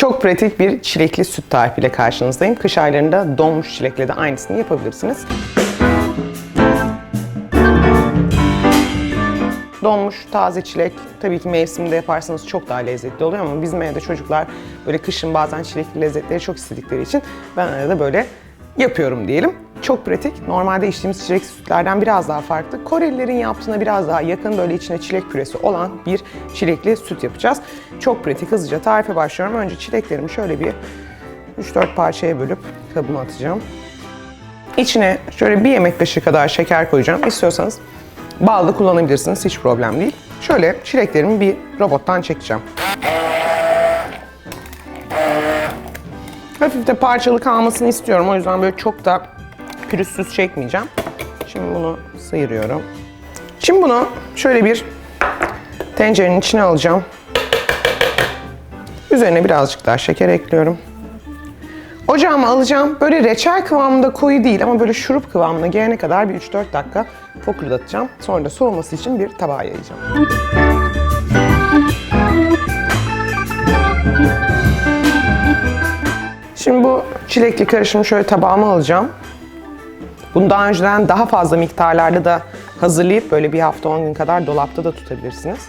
Çok pratik bir çilekli süt tarifiyle karşınızdayım. Kış aylarında donmuş çilekle de aynısını yapabilirsiniz. Donmuş taze çilek tabii ki mevsiminde yaparsanız çok daha lezzetli oluyor ama bizim evde çocuklar böyle kışın bazen çilekli lezzetleri çok istedikleri için ben arada böyle yapıyorum diyelim. Çok pratik. Normalde içtiğimiz çilek sütlerden biraz daha farklı. Korelilerin yaptığına biraz daha yakın böyle içine çilek püresi olan bir çilekli süt yapacağız. Çok pratik. Hızlıca tarife başlıyorum. Önce çileklerimi şöyle bir 3-4 parçaya bölüp kabıma atacağım. İçine şöyle bir yemek kaşığı kadar şeker koyacağım. İstiyorsanız bal da kullanabilirsiniz. Hiç problem değil. Şöyle çileklerimi bir robottan çekeceğim. Hafif de parçalı kalmasını istiyorum. O yüzden böyle çok da pürüzsüz çekmeyeceğim. Şimdi bunu sıyırıyorum. Şimdi bunu şöyle bir tencerenin içine alacağım. Üzerine birazcık daha şeker ekliyorum. Ocağıma alacağım. Böyle reçel kıvamında koyu değil ama böyle şurup kıvamına gelene kadar bir 3-4 dakika fokurdatacağım. Sonra da soğuması için bir tabağa yayacağım. Şimdi bu çilekli karışımı şöyle tabağıma alacağım. Bunu daha önceden daha fazla miktarlarda da hazırlayıp böyle bir hafta 10 gün kadar dolapta da tutabilirsiniz.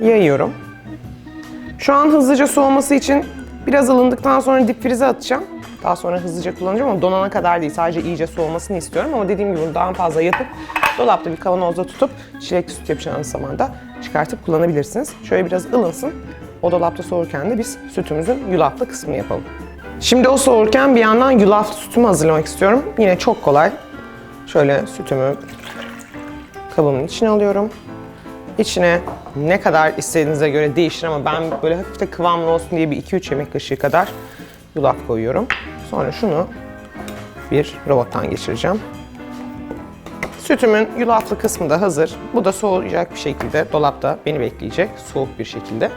Yayıyorum. Şu an hızlıca soğuması için biraz ılındıktan sonra dip frize atacağım. Daha sonra hızlıca kullanacağım ama donana kadar değil. Sadece iyice soğumasını istiyorum ama dediğim gibi bunu daha fazla yapıp dolapta bir kavanozda tutup çilekli süt yapacağınız zaman da çıkartıp kullanabilirsiniz. Şöyle biraz ılınsın. O dolapta soğurken de biz sütümüzün yulaflı kısmını yapalım. Şimdi o soğurken bir yandan yulaflı sütümü hazırlamak istiyorum. Yine çok kolay. Şöyle sütümü kabımın içine alıyorum. İçine ne kadar istediğinize göre değişir ama ben böyle hafif de kıvamlı olsun diye bir 2-3 yemek kaşığı kadar yulaf koyuyorum. Sonra şunu bir robottan geçireceğim. Sütümün yulaflı kısmı da hazır. Bu da soğuyacak bir şekilde dolapta beni bekleyecek soğuk bir şekilde.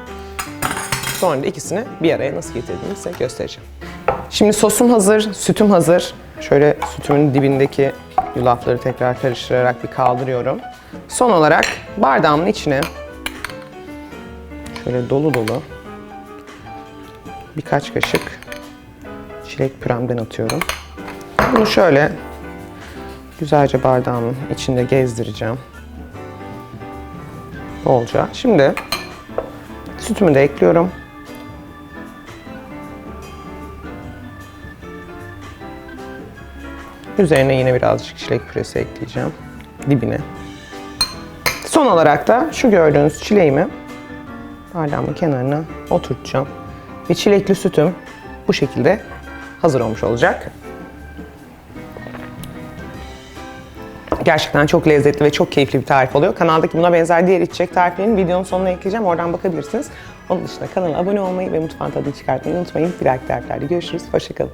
Sonra da ikisini bir araya nasıl getirdiğimi size göstereceğim. Şimdi sosum hazır, sütüm hazır. Şöyle sütümün dibindeki yulafları tekrar karıştırarak bir kaldırıyorum. Son olarak bardağımın içine şöyle dolu dolu birkaç kaşık çilek püremden atıyorum. Bunu şöyle güzelce bardağımın içinde gezdireceğim. Bolca. Şimdi sütümü de ekliyorum. Üzerine yine birazcık çilek püresi ekleyeceğim. Dibine. Son olarak da şu gördüğünüz çileğimi bardağımın kenarına oturtacağım. Ve çilekli sütüm bu şekilde hazır olmuş olacak. Gerçekten çok lezzetli ve çok keyifli bir tarif oluyor. Kanaldaki buna benzer diğer içecek tariflerini videonun sonuna ekleyeceğim. Oradan bakabilirsiniz. Onun dışında kanala abone olmayı ve mutfağın tadını çıkartmayı unutmayın. Bir dahaki tariflerde görüşürüz. Hoşçakalın.